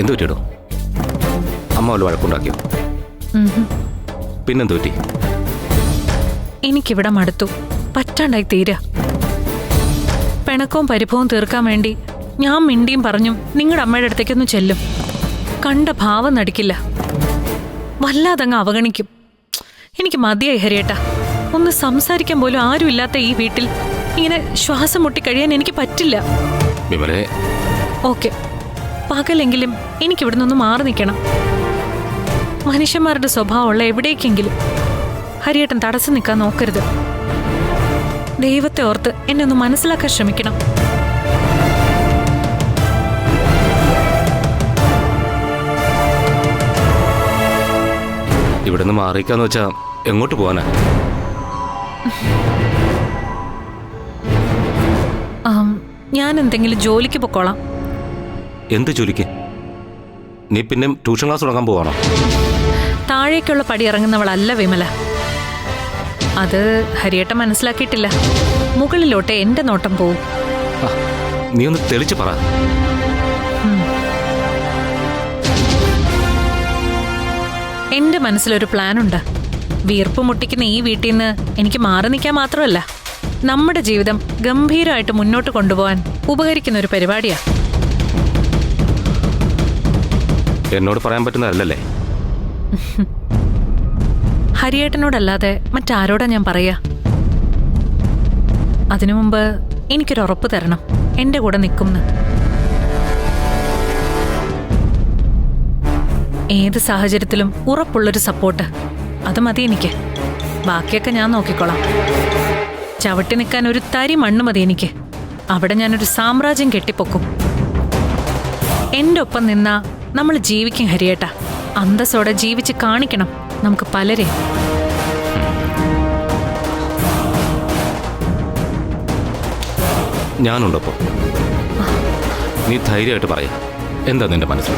എന്തു പറ്റിയിടോ? അമ്മ വല്ല വഴക്കുണ്ടാക്കിയോ. പിന്നെന്തു പറ്റി എനിക്കിവിടെ മടുത്തു. പറ്റാണ്ടായി തീരാ. പിണക്കവും പരിഭവവും തീർക്കാൻ വേണ്ടി ഞാൻ മിണ്ടിയും പറഞ്ഞു നിങ്ങളുടെ അമ്മയുടെ അടുത്തേക്കൊന്ന് ചെല്ലും. കണ്ട ഭാവം നടിക്കില്ല. വല്ലാതങ്ങ് അവഗണിക്കും. എനിക്ക് മതിയായി ഹരിയേട്ടാ. ഒന്ന് സംസാരിക്കാൻ പോലും ആരുമില്ലാത്ത ഈ വീട്ടിൽ ഇങ്ങനെ ശ്വാസം മുട്ടിക്കഴിയാൻ എനിക്ക് പറ്റില്ല. വിമലെ. ഓക്കെ. പകലെങ്കിലും എനിക്കിവിടെ നിന്ന് മാറി നിൽക്കണം. മനുഷ്യന്മാരുടെ സ്വഭാവമുള്ള എവിടേക്കെങ്കിലും. ഹരിയേട്ടൻ തടസ്സം നിൽക്കാൻ നോക്കരുത്. ദൈവത്തെ ഓർത്ത് എന്നെ ഒന്ന് മനസ്സിലാക്കാൻ ശ്രമിക്കണം. ഇവിടെ നിന്ന് മാറിക്കാന്ന് വെച്ചാ എങ്ങോട്ട് പോവാനാ? ഞാൻ എന്തെങ്കിലും ജോലിക്ക് പൊക്കോളാം. എന്ത് ചുരുക്കി നീ പിന്നെ ട്യൂഷൻ ക്ലാസ് തുടങ്ങാൻ പോവാണോ? താഴേക്കുള്ള പടി ഇറങ്ങുന്നവളല്ല വിമല. അത് ഹരിയേട്ട മനസ്സിലാക്കിയിട്ടില്ല. മുകളിലോട്ട് എന്റെ നോട്ടം പോവും. നീ ഒന്ന് തെളിച്ചു പറ. എന്റെ മനസ്സിലൊരു പ്ലാനുണ്ട്. വീർപ്പ് മുട്ടിക്കുന്ന ഈ വീട്ടിൽ നിന്ന് എനിക്ക് മാറി നിൽക്കാൻ മാത്രമല്ല. നമ്മുടെ ജീവിതം ഗംഭീരമായിട്ട് മുന്നോട്ട് കൊണ്ടുപോകാൻ ഉപകരിക്കുന്ന ഒരു പരിപാടിയാ. എന്നോട് പറയാൻ പറ്റുന്നതല്ലല്ലേ? ഹരിയേട്ടനോടല്ലാതെ മറ്റാരോടാ ഞാൻ പറയാ? അതിനു മുമ്പ് എനിക്കൊരു ഉറപ്പ് തരണം. എന്റെ കൂടെ നിൽക്കുമെന്ന് ഏത് സാഹചര്യത്തിലും ഉറപ്പുള്ളൊരു സപ്പോർട്ട്. അത് മതി എനിക്ക്. ബാക്കിയൊക്കെ ഞാൻ നോക്കിക്കോളാം. ചവിട്ടി നിൽക്കാൻ ഒരു തരി മണ്ണ് മതി എനിക്ക്. അവിടെ ഞാനൊരു സാമ്രാജ്യം കെട്ടിപ്പൊക്കും. എന്റെ ഒപ്പം നിന്നാ നമ്മൾ ജീവിക്കും ഹരിയേട്ട. അന്തസ്സോടെ ജീവിച്ച് കാണിക്കണം നമുക്ക് പലരെ. ഞാനുണ്ടപ്പോ. നീ ധൈര്യമായിട്ട് പറയാ. എന്താ നിന്റെ മനസ്സിൽ?